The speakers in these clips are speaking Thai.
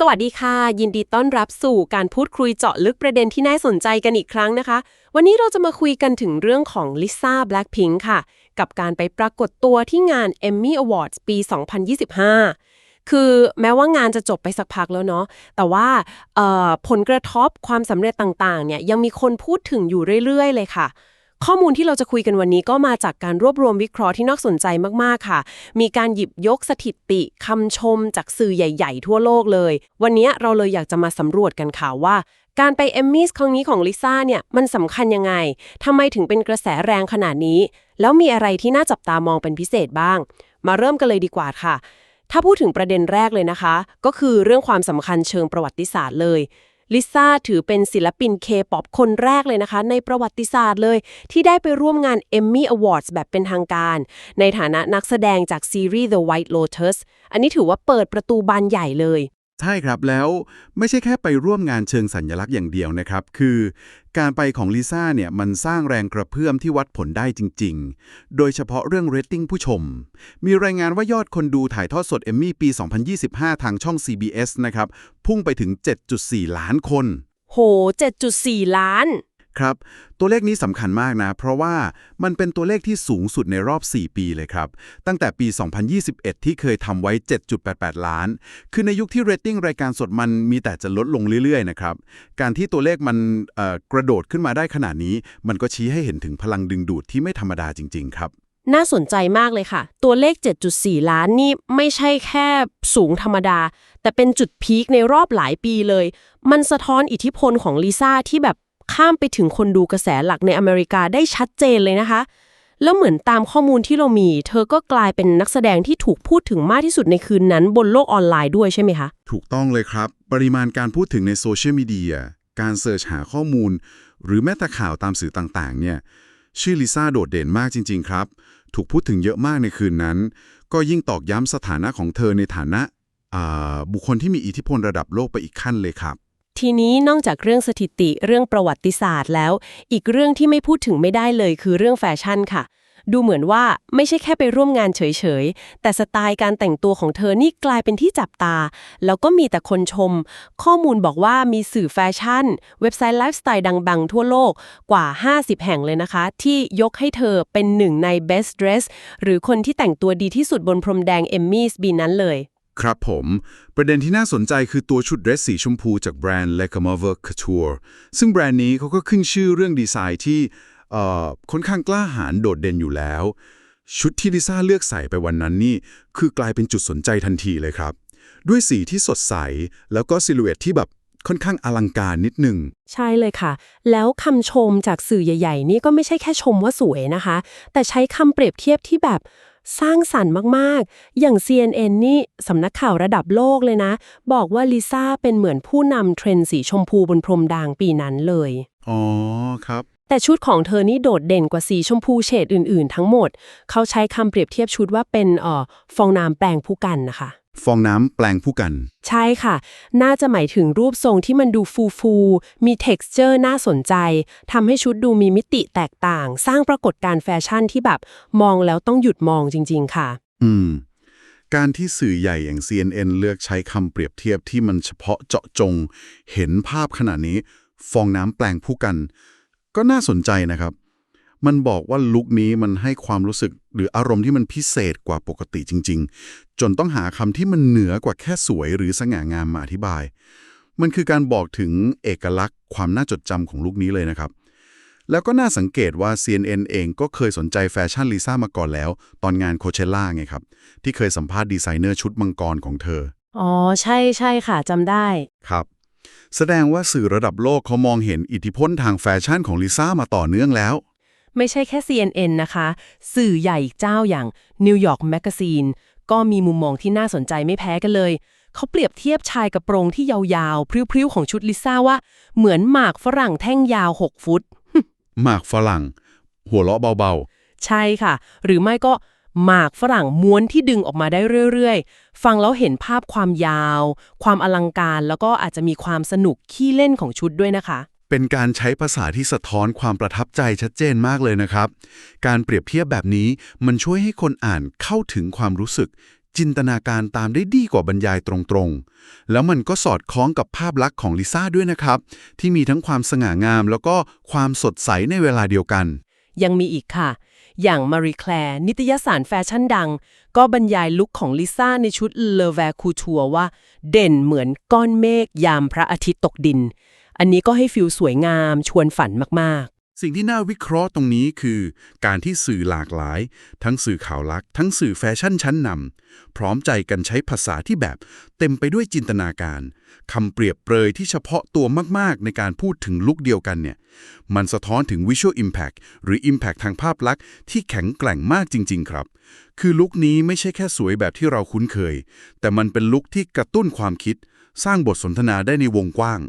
สวัสดีค่ะ ยินดีต้อนรับสู่การพูดคุยเจาะลึกประเด็นที่น่าสนใจกันอีกครั้งนะคะ วันนี้เราจะมาคุยกันถึงเรื่องของลิซ่าแบล็ p พิงค่ะ กับการไปปรากฏตัวที่งาน Emmy Awards ปี 2025 คือแม้ว่างานจะจบไปสักพักแล้วเนาะแต่ว่าเอ่อผลกระทบความสำเร็จต่างๆเนี่ยยังมีคนพูดถึงอยู่เรื่อยๆ เลยค่ะ ข้อมูลที่เราจะคุยกันวันนี้ก็มาจากการรวบรวมวิเคราะห์ที่น่าสนใจมากๆค่ะ มีการหยิบยกสถิติคำชมจากสื่อใหญ่ ๆ ทั่วโลกเลย วันนี้เราเลยอยากจะมาสำรวจกันค่ะว่า การไปเอมมี่ครั้งนี้ของลิซ่าเนี่ยมันสำคัญยังไงทำไมถึงเป็นกระแสแรงขนาดนี้ แล้วมีอะไรที่น่าจับตามองเป็นพิเศษบ้าง มาเริ่มกันเลยดีกว่าค่ะถ้าพูดถึงประเด็นแรกเลยนะคะ ก็คือเรื่องความสำคัญเชิงประวัติศาสตร์เลย ลิซ่าถือเป็นศิลปินเคป๊อปคนแรกเลยนะคะ ในประวัติศาสตร์เลย ที่ได้ไปร่วมงาน Emmy Awards แบบเป็นทางการ ในฐานะนักแสดงจากซีรีส์ The White Lotus อันนี้ถือว่าเปิดประตูบานใหญ่เลย ใช่ครับแล้วไม่ใช่แค่ไปร่วมงานเชิงสัญลักษณ์อย่างเดียวนะครับ คือการไปของลิซ่าเนี่ยมันสร้างแรงกระเพื่อมที่วัดผลได้จริง ๆ โดยเฉพาะเรื่องเรตติ้งผู้ชม มีรายงานว่ายอดคนดูถ่ายทอดสดเอมมี่ปี 2025 ทางช่อง CBS นะครับ พุ่งไปถึง 7.4 ล้านคน โห 7.4 ล้าน ครับ ตัวเลขนี้สำคัญมากนะ เพราะว่ามันเป็นตัวเลขที่สูงสุดในรอบ 4 ปีเลยครับ ตั้งแต่ปี 2021 ที่เคยทำไว้ 7.88 ล้าน คือในยุคที่เรตติ้งรายการสดมันมีแต่จะลดลงเรื่อยๆนะครับ การที่ตัวเลขมันกระโดดขึ้นมาได้ขนาดนี้ มันก็ชี้ให้เห็นถึงพลังดึงดูดที่ไม่ธรรมดาจริง ๆ ครับน่าสนใจมากเลยค่ะ ตัวเลข 7.4 ล้านนี่ไม่ใช่แค่สูงธรรมดา แต่เป็นจุดพีคในรอบหลายปีเลย มันสะท้อนอิทธิพลของลิซ่าที่แบบ ข้ามไปถึงคนดูกระแสหลักในอเมริกาได้ชัดเจนเลยนะคะ แล้วเหมือนตามข้อมูลที่เรามี เธอก็กลายเป็นนักแสดงที่ถูกพูดถึงมากที่สุดในคืนนั้น บนโลกออนไลน์ด้วยใช่ไหมคะ ถูกต้องเลยครับ ปริมาณการพูดถึงในโซเชียลมีเดียการเสิร์ชหาข้อมูล หรือแม้แต่ข่าวตามสื่อต่างๆ เนี่ย ชื่อลิซ่าโดดเด่นมากจริง ๆ ครับ ถูกพูดถึงเยอะมากในคืนนั้น ก็ยิ่งตอกย้ำสถานะของเธอในฐานะอ่าบุคคลที่มีอิทธิพลระดับโลกไปอีกขั้นเลยครับ ทีนี้นอกจากเรื่องสถิติเรื่องประวัติศาสตร์แล้ว อีกเรื่องที่ไม่พูดถึงไม่ได้เลยคือเรื่องแฟชั่นค่ะ ดูเหมือนว่าไม่ใช่แค่ไปร่วมงานเฉยๆ แต่สไตล์การแต่งตัวของเธอนี่กลายเป็นที่จับตา แล้วก็มีแต่คนชม ข้อมูลบอกว่ามีสื่อแฟชั่น เว็บไซต์ไลฟ์สไตล์ดังๆ ทั่วโลกกว่า 50 แห่งเลยนะคะ ที่ยกให้เธอเป็นหนึ่งใน best dress หรือคนที่แต่งตัวดีที่สุดบนพรมแดงเอมมี่ปีนั้นเลย ครับผม ประเด็นที่น่าสนใจคือตัวชุดเดรสสีชมพูจากแบรนด์ l e c a m o v e r Couture ซึ่งแบรนด์นี้เขาก็ขึ้นชื่อเรื่องดีไซน์ที่ค่อนข้างกล้าหาญโดดเด่นอยู่แล้ว ชุดที่ลิซ่าเลือกใส่ไปวันนั้นนี่ คือกลายเป็นจุดสนใจทันทีเลยครับ ด้วยสีที่สดใส แล้วก็ซิลูเอตที่แบบค่อนข้างอลังการนิดหนึ่ง ใช่เลยค่ะ แล้วคำชมจากสื่อใหญ่ ๆ นี่ก็ไม่ใช่แค่ชมว่าสวยนะคะ แต่ใช้คำเปรียบเทียบที่แบบ สร้างสรรค์มากๆ อย่าง CNN นี่สำนักข่าวระดับโลกเลยนะ บอกว่าลิซ่าเป็นเหมือนผู้นำเทรนด์สีชมพูบนพรมด่างปีนั้นเลย อ๋อครับ แต่ชุดของเธอนี่โดดเด่นกว่าสีชมพูเฉดอื่น ๆ ทั้งหมด เขาใช้คำเปรียบเทียบชุดว่าเป็นเอ่อฟองน้ำแปลงผู้กันนะคะ ฟองน้ำแปลงผู้กัน ใช่ค่ะ น่าจะหมายถึงรูปทรงที่มันดูฟูฟูๆมี texture น่าสนใจ ทำให้ชุดดูมีมิติแตกต่าง สร้างปรากฏการณ์แฟชั่นที่แบบ มองแล้วต้องหยุดมองจริง ๆ ค่ะ อืม การที่สื่อใหญ่อย่าง CNN เลือกใช้คำเปรียบเทียบที่มันเฉพาะเจาะจง เห็นภาพขนาดนี้ ฟองน้ำแปลงผู้กัน ก็น่าสนใจนะครับ มันบอกว่าลุคนี้มันให้ความรู้สึกหรืออารมณ์ที่มันพิเศษกว่าปกติจริง ๆ จนต้องหาคำที่มันเหนือกว่าแค่สวยหรือสง่างามมาอธิบาย มันคือการบอกถึงเอกลักษณ์ ความน่าจดจำของลุคนี้เลยนะครับ แล้วก็น่าสังเกตว่า CNN เองก็เคยสนใจแฟชั่นลิซ่ามาก่อนแล้ว ตอนงานโคเชล่าไงครับ ที่เคยสัมภาษณ์ดีไซเนอร์ชุดมังกรของเธอ อ๋อ ใช่ใช่ค่ะจำได้ครับแสดงว่าสื่อระดับโลกเขามองเห็นอิทธิพลทางแฟชั่นของลิซ่ามาต่อเนื่องแล้ว ไม่ใช่แค่ CNN นะคะ สื่อใหญ่อีกเจ้าอย่าง New York Magazine ก็มีมุมมองที่น่าสนใจไม่แพ้กันเลย เขาเปรียบเทียบชายกระโปรงที่ยาวๆ พริ้วๆ ของชุดลิซ่าว่า เหมือนหมากฝรั่งแท่งยาว 6 ฟุต หมากฝรั่ง หัวเราะเบาใช่ค่ะ หรือไม่ก็หมากฝรั่งม้วนที่ดึงออกมาได้เรื่อยๆ ฟังแล้วเห็นภาพความยาว ความอลังการ แล้วก็อาจจะมีความสนุกขี้เล่นของชุดด้วยนะคะๆ เป็นการใช้ภาษาที่สะท้อนความประทับใจชัดเจนมากเลยนะครับ การเปรียบเทียบแบบนี้มันช่วยให้คนอ่านเข้าถึงความรู้สึก จินตนาการตามได้ดีกว่าบรรยายตรงๆ แล้วมันก็สอดคล้องกับภาพลักษณ์ของลิซ่าด้วยนะครับ ที่มีทั้งความสง่างาม แล้วก็ความสดใสในเวลาเดียวกัน ยังมีอีกค่ะ อย่างมารีแคลร์นิตยสารแฟชั่นดัง ก็บรรยายลุคของลิซ่าในชุดเลอแวร์คูทัวว่า เด่นเหมือนก้อนเมฆยามพระอาทิตย์ตกดิน อันนี้ก็ให้ฟิลสวยงามชวนฝันมาก ๆสิ่งที่น่าวิเคราะห์ตรงนี้คือ การที่สื่อหลากหลาย ทั้งสื่อข่าวลักษณ์ทั้งสื่อแฟชั่นชั้นนำพร้อมใจกันใช้ภาษาที่แบบ เต็มไปด้วยจินตนาการคำเปรียบเปรยที่เฉพาะตัวมาก ๆ ในการพูดถึงลุคเดียวกันเนี่ย มันสะท้อนถึง Visual Impact หรือ Impact ทางภาพลักษณ์ที่แข็งแกร่งมากจริง ๆ ครับ คือลุคนี้ไม่ใช่แค่สวยแบบที่เราคุ้นเคย แต่มันเป็นลุคที่กระตุ้นความคิด สร้างบทสนทนาได้ในวงกว้าง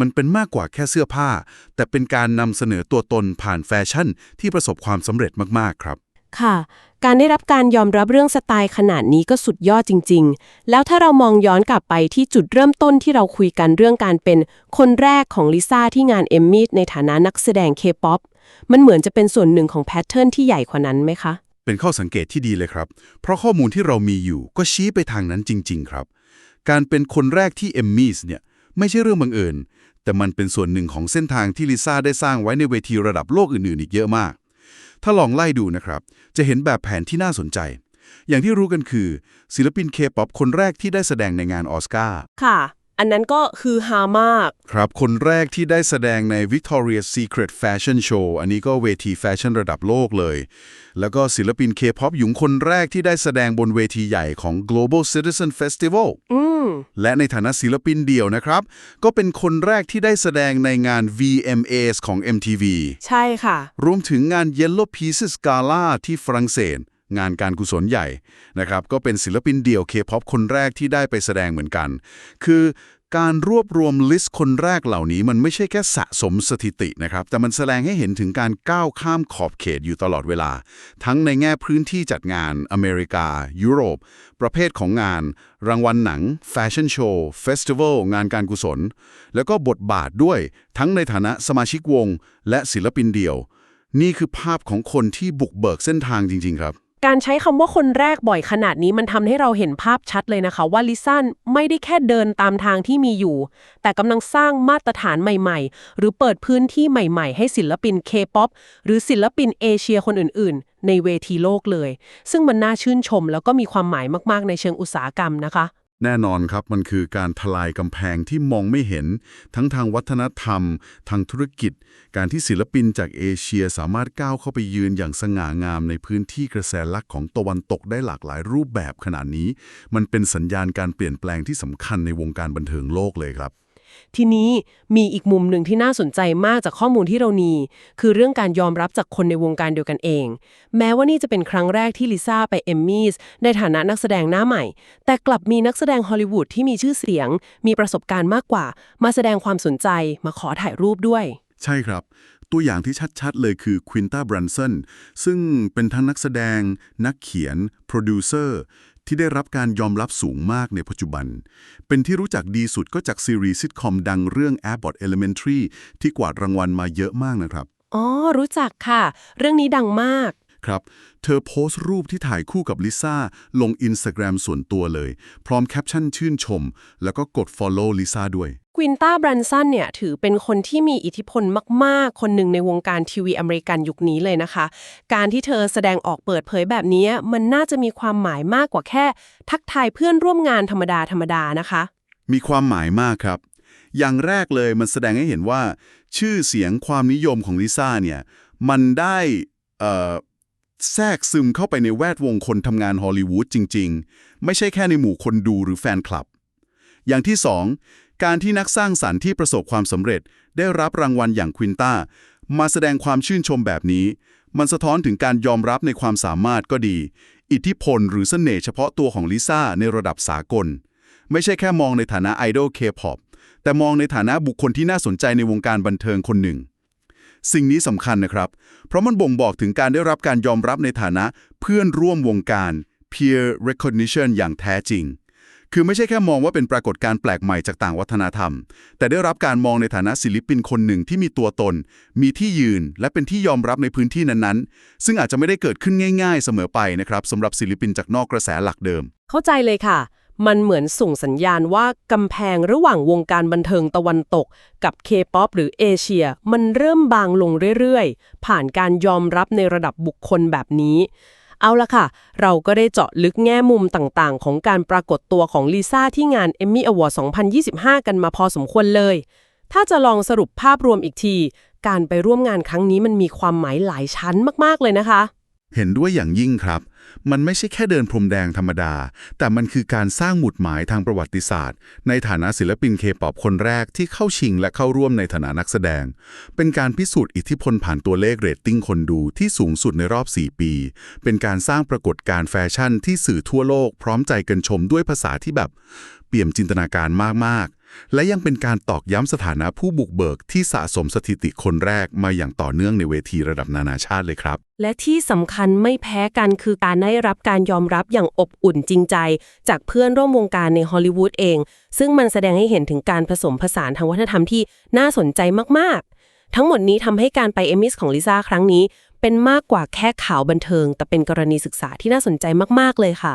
มันเป็นมากกว่าแค่เสื้อผ้า แต่เป็นการนำเสนอตัวตนผ่านแฟชั่นที่ประสบความสำเร็จมากๆครับๆค่ะ การได้รับการยอมรับเรื่องสไตล์ขนาดนี้ก็สุดยอดจริง ๆ แล้วถ้าเรามองย้อนกลับไปที่จุดเริ่มต้นที่เราคุยกันเรื่องการเป็นคนแรกของลิซ่าที่งานเอมมี่ในฐานะนักแสดงเคป๊อปมันเหมือนจะเป็นส่วนหนึ่งของแพทเทิร์นที่ใหญ่กว่านั้นไหมคะ เป็นข้อสังเกตที่ดีเลยครับ เพราะข้อมูลที่เรามีอยู่ก็ชี้ไปทางนั้นจริง ๆ ครับ การเป็นคนแรกที่เอมมี่เนี่ย ไม่ใช่เรื่องบังเอิญ แต่มันเป็นส่วนหนึ่งของเส้นทางที่ลิซ่าได้สร้างไว้ในเวทีระดับโลกอื่นๆ อีกเยอะมาก ถ้าลองไล่ดูนะครับ จะเห็นแบบแผนที่น่าสนใจ อย่างที่รู้กันคือ ศิลปินเคป๊อปคนแรกที่ได้แสดงในงานออสการ์ค่ะ อันนั้นก็คือฮามาก ครับ คนแรกที่ได้แสดงใน Victoria's Secret Fashion Show อันนี้ก็เวทีแฟชั่นระดับโลกเลย แล้วก็ศิลปิน K-POP หญิงคนแรกที่ได้แสดงบนเวทีใหญ่ของ Global Citizen Festival อืมและในฐานะศิลปินเดี่ยวนะครับ ก็เป็นคนแรกที่ได้แสดงในงาน VMAs ของ MTV ใช่ค่ะ รวมถึงงาน Yellow Pieces Gala ที่ฝรั่งเศส งานการกุศลใหญ่นะครับก็เป็นศิลปินเดี่ยว K-POP คนแรกที่ได้ไปแสดงเหมือนกัน คือการรวบรวมลิสต์คนแรกเหล่านี้มันไม่ใช่แค่สะสมสถิตินะครับ แต่มันแสดงให้เห็นถึงการก้าวข้ามขอบเขตอยู่ตลอดเวลา ทั้งในแง่พื้นที่จัดงานอเมริกา ยุโรป ประเภทของงาน รางวัลหนัง แฟชั่นโชว์ เฟสติวัล งานการกุศล แล้วก็บทบาทด้วย ทั้งในฐานะสมาชิกวง และศิลปินเดี่ยว นี่คือภาพของคนที่บุกเบิกเส้นทางจริง ๆ ครับ การใช้คำว่าคนแรกบ่อยขนาดนี้มันทำให้เราเห็นภาพชัดเลยนะคะว่าลิซันไม่ได้แค่เดินตามทางที่มีอยู่ แต่กำลังสร้างมาตรฐานใหม่ๆ หรือเปิดพื้นที่ใหม่ๆ ให้ศิลปินเคป๊อปหรือศิลปินเอเชียคนอื่นๆ ในเวทีโลกเลย ซึ่งมันน่าชื่นชมแล้วก็มีความหมายมากๆ ในเชิงอุตสาหกรรมนะคะ แน่นอนครับมันคือการทลายกำแพงที่มองไม่เห็น ทั้งทางวัฒนธรรม ทางธุรกิจ การที่ศิลปินจากเอเชียสามารถก้าวเข้าไปยืนอย่างสง่างามในพื้นที่กระแสหลักของตะวันตกได้หลากหลายรูปแบบขนาดนี้ มันเป็นสัญญาณการเปลี่ยนแปลงที่สำคัญในวงการบันเทิงโลกเลยครับ ทีนี้มีอีกมุมหนึ่งที่น่าสนใจมากจากข้อมูลที่เรามี คือเรื่องการยอมรับจากคนในวงการเดียวกันเอง แม้ว่านี่จะเป็นครั้งแรกที่ลิซ่าไปเอมมี่ในฐานะนักแสดงหน้าใหม่ แต่กลับมีนักแสดงฮอลลีวูดที่มีชื่อเสียง มีประสบการณ์มากกว่า มาแสดงความสนใจมาขอถ่ายรูปด้วย ใช่ครับตัวอย่างที่ชัดๆ เลยคือควินตาบรันสันซึ่งเป็นทั้งนักแสดง นักเขียน โปรดิวเซอร์ ที่ได้รับการยอมรับสูงมากในปัจจุบัน เป็นที่รู้จักดีสุดก็จากซีรีส์ซิทคอมดังเรื่อง Abbott Elementary ที่กวาดรางวัลมาเยอะมากนะครับ อ๋อ รู้จักค่ะ เรื่องนี้ดังมากครับ เธอโพสต์รูปที่ถ่ายคู่กับลิซ่าลงอินสตาแกรมส่วนตัวเลย พร้อมแคปชั่นชื่นชม แล้วก็กด Follow ลิซ่าด้วย กวินต้าบรันสันเนี่ยถือเป็นคนที่มีอิทธิพลมาก ๆ คนหนึ่งในวงการทีวีอเมริกันยุคนี้เลยนะคะ การที่เธอแสดงออกเปิดเผยแบบนี้ มันน่าจะมีความหมายมากกว่าแค่ ทักทายเพื่อนร่วมงานธรรมดาธรรมดานะคะ มีความหมายมากครับ อย่างแรกเลยมันแสดงให้เห็นว่า ชื่อเสียงความนิยมของลิซ่าเนี่ยมันได้แทรกซึมเข้าไปในแวดวงคนทำงานฮอลลีวูดจริง ๆ ไม่ใช่แค่ในหมู่คนดูหรือแฟนคลับ อย่างที่สอง การที่นักสร้างสรรค์ที่ประสบความสำเร็จ ได้รับรางวัลอย่างควินต้า มาแสดงความชื่นชมแบบนี้ มันสะท้อนถึงการยอมรับในความสามารถก็ดี อิทธิพลหรือเสน่ห์เฉพาะตัวของลิซ่าในระดับสากล ไม่ใช่แค่มองในฐานะไอดอลเคป๊อปแต่มองในฐานะบุคคลที่น่าสนใจในวงการบันเทิงคนหนึ่ง สิ่งนี้สำคัญนะครับ เพราะมันบ่งบอกถึงการได้รับการยอมรับในฐานะเพื่อนร่วมวงการ peer recognition อย่างแท้จริง คือไม่ใช่แค่มองว่าเป็นปรากฏการณ์แปลกใหม่จากต่างวัฒนธรรม แต่ได้รับการมองในฐานะศิลปินคนหนึ่งที่มีตัวตน มีที่ยืน และเป็นที่ยอมรับในพื้นที่นั้นๆ ซึ่งอาจจะไม่ได้เกิดขึ้นง่าย ๆ เสมอไปนะครับสำหรับศิลปินจากนอกกระแสหลักเดิม เข้าใจเลยค่ะ มันเหมือนส่งสัญญาณว่ากำแพงระหว่างวงการบันเทิงตะวันตก กับ K-POP หรือเอเชีย มันเริ่มบางลงเรื่อยๆ ผ่านการยอมรับในระดับบุคคลแบบนี้ เอาละค่ะ เราก็ได้เจาะลึกแง่มุมต่างๆ ของการปรากฏตัวของลิซ่าที่งาน Emmy Award 2025 กันมาพอสมควรเลย ถ้าจะลองสรุปภาพรวมอีกที การไปร่วมงานครั้งนี้มันมีความหมายหลายชั้นมากๆเลยนะคะ เห็นด้วยอย่างยิ่งครับ มันไม่ใช่แค่เดินพรมแดงธรรมดา แต่มันคือการสร้างหมุดหมายทางประวัติศาสตร์ ในฐานะศิลปินเคป๊อปคนแรกที่เข้าชิงและเข้าร่วมในฐานะนักแสดง เป็นการพิสูจน์อิทธิพลผ่านตัวเลขเรตติ้งคนดูที่สูงสุดในรอบ 4 ปี เป็นการสร้างปรากฏการณ์แฟชั่นที่สื่อทั่วโลก พร้อมใจกันชมด้วยภาษาที่แบบ เปี่ยมจินตนาการมากๆ และยังเป็นการตอกย้ำสถานะผู้บุกเบิกที่สะสมสถิติคนแรกมาอย่างต่อเนื่องในเวทีระดับนานาชาติเลยครับ และที่สำคัญไม่แพ้กันคือการได้รับการยอมรับอย่างอบอุ่นจริงใจ จากเพื่อนร่วมวงการในฮอลลีวูดเอง ซึ่งมันแสดงให้เห็นถึงการผสมผสานทางวัฒนธรรมที่น่าสนใจมากๆ ทั้งหมดนี้ทำให้การไปเอมิสของลิซ่าครั้งนี้เป็นมากกว่าแค่ข่าวบันเทิง แต่เป็นกรณีศึกษาที่น่าสนใจมาก ๆ เลยค่ะ